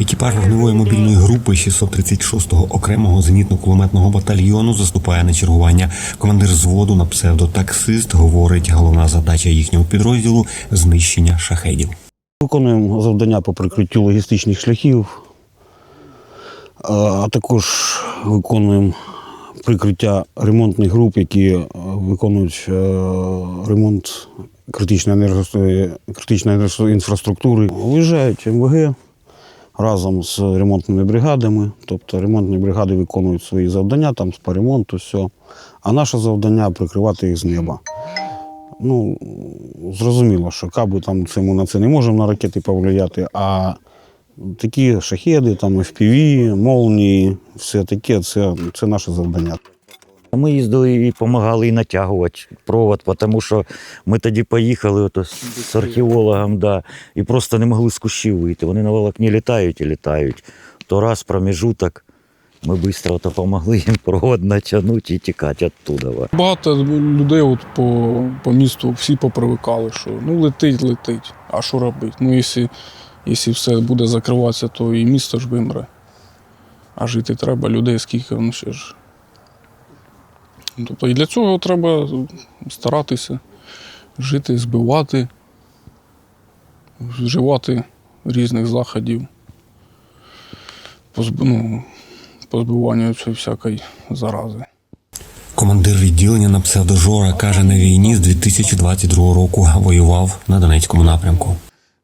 Екіпаж вогневої мобільної групи 636-го окремого зенітно-кулеметного батальйону заступає на чергування. Командир зводу на псевдотаксист говорить, головна задача їхнього підрозділу знищення шахедів. Виконуємо завдання по прикриттю логістичних шляхів, а- також виконуємо прикриття ремонтних груп, які е, виконують е, ремонт критичної, енерго- критичної інфраструктури. Виїжджають МВГ разом з ремонтними бригадами. Тобто ремонтні бригади виконують свої завдання там, по ремонту, все. А наше завдання прикривати їх з неба. Ну, зрозуміло, що каби там це ми на це не можемо на ракети повлияти, а такі шахеди, там FPV, молнії, все таке, це, це наше завдання. Ми їздили і допомагали і натягувати провод, тому що ми тоді поїхали ото з археологом, да, і просто не могли з кущів вийти. Вони на волокні літають і літають. То раз проміжуток, ми швидко допомогли їм провод натягнути і тікати оттуда. Багато людей от по, по місту всі попривикали, що ну летить, летить. А що робити? Ну, якщо, якщо все буде закриватися, то і місто ж вимре. А жити треба, людей скільки, ну ще ж. Тобто і для цього треба старатися жити, збивати, вживати різних заходів по, зб- ну, позбиванню цієї всякої зарази. Командир відділення на псевдожора каже, на війні з 2022 року воював на Донецькому напрямку.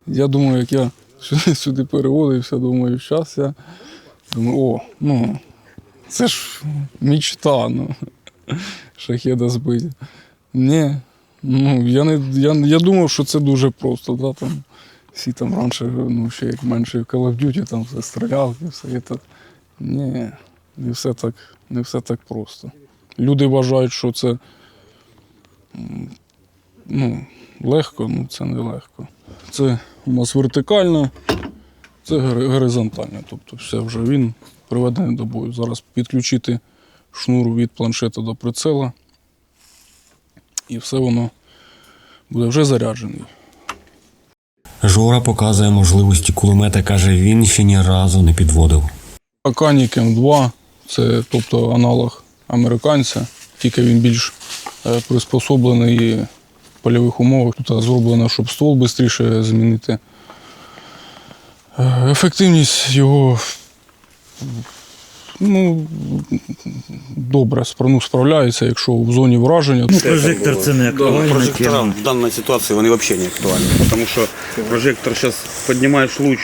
Я думаю, як я сюди, сюди переводився, думаю, зараз я думаю, о, ну, це ж мічта, ну, шахеда збити. Ні, ну, я, не, я, я думав, що це дуже просто. Да, там, всі там раніше, ну, ще як менше в Call of Duty, там все стрілялки, все це. Ні, не все так, не все так просто. Люди вважають, що це ну, легко, ну це не легко. Це у нас вертикально, це гори- горизонтально. Тобто все вже він приведений до бою. Зараз підключити шнур від планшета до прицела. І все воно буде вже заряджений. Жора показує можливості кулемета, каже, він ще ні разу не підводив. Аканік М2 це тобто аналог американця, тільки він більш е, приспособлений в польових умовах. Тут зроблено, щоб ствол швидше змінити. Е, Ефективність його ну, добре ну, справляється, якщо в зоні враження. Ну, прожектор це не актуальна Прожектора в данной ситуации они вообще не актуальны, потому что прожектор сейчас поднимаешь луч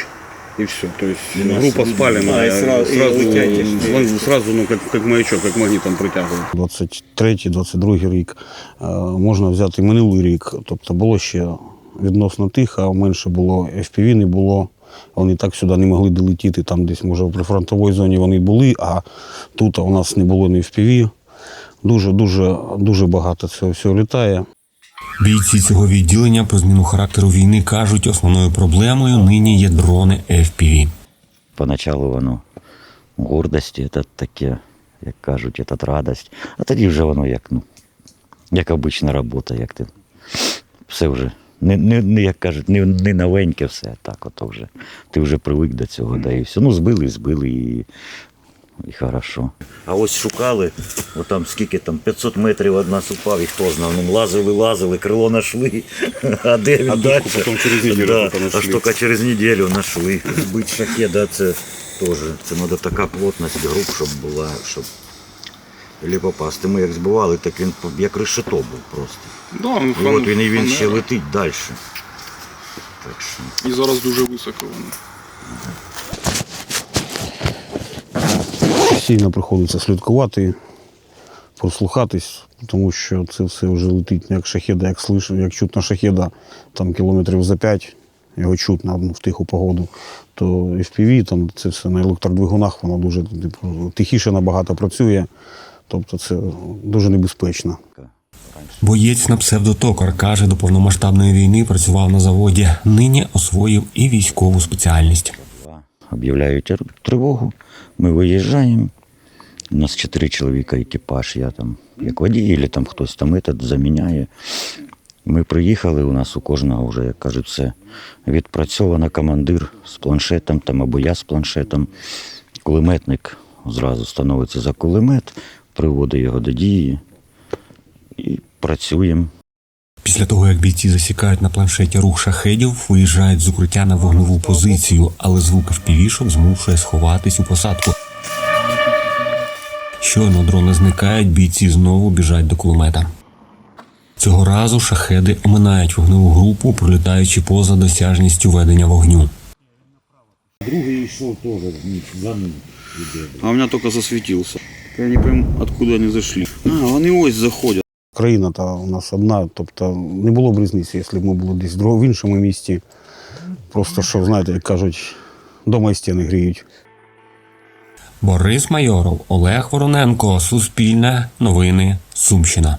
и все, то есть группа спалена, и сразу- сразу, и тянешь. он сразу, ну как, как маячок, как магнитом притягивает. 23-22 рік е, можна взяти минулий рік. Тобто було ще відносно тихо, а менше було FPV, не було. Вони так сюди не могли долетіти. Там десь, може, в прифронтовій зоні вони були, а тут у нас не було ні FPV. Дуже, дуже, дуже багато цього всього літає. Бійці цього відділення про зміну характеру війни кажуть, основною проблемою нині є дрони FPV. Поначалу воно гордості, це таке, як кажуть, це радость. А тоді вже воно як, ну, як обична робота, як ти. Все вже. Не, не, не як кажуть, не, не новеньке все, так ото вже. Ти вже привик до цього, да і все. Ну, збили, збили і, і хорошо. А ось шукали, от там скільки там, 500 метрів од нас упав, і хто знав, ну лазили, лазили, крило знайшли, а де він А далі? потім через неділю да, Аж тільки через неділю знайшли. Збити шахеда це теж. Це треба така плотність груп, щоб була, щоб і попасти. Ми як збивали, так він як решето був просто. Да, ну, І от він і він ще летить далі. Так що. І зараз дуже високо воно. Постійно приходиться слідкувати, прослухатись, тому що це все вже летить як шахеда, як слышу, як чутно шахеда там кілометрів за п'ять, його чутно в тиху погоду, то FPV, там це все на електродвигунах, воно дуже типу, тихіше набагато працює. Тобто це дуже небезпечно. Боєць на псевдотокар каже, до повномасштабної війни працював на заводі. Нині освоїв і військову спеціальність. Об'являють тривогу, ми виїжджаємо. У нас чотири чоловіка екіпаж, я там як водій, або там хтось там этот заміняє. Ми приїхали, у нас у кожного вже, як кажуть, все відпрацьовано командир з планшетом там, або я з планшетом. Кулеметник зразу становиться за кулемет, приводить його до дії і працюємо. Після того, як бійці засікають на планшеті рух шахедів, виїжджають з укриття на вогневу позицію, але звук впівішок змушує сховатись у посадку. Щойно дрони зникають, бійці знову біжать до кулемета. Цього разу шахеди оминають вогневу групу, пролітаючи поза досяжністю ведення вогню. Другий йшов теж за ним. А у меня только засветился. Я не пойму, откуда вони зайшли. А, вони ось заходять. Країна та у нас одна, тобто не було б різниці, якщо б ми були десь в в іншому місті. Просто що, знаєте, як кажуть, дома і стіни гріють. Борис Майоров, Олег Вороненко, Суспільне, Новини, Сумщина.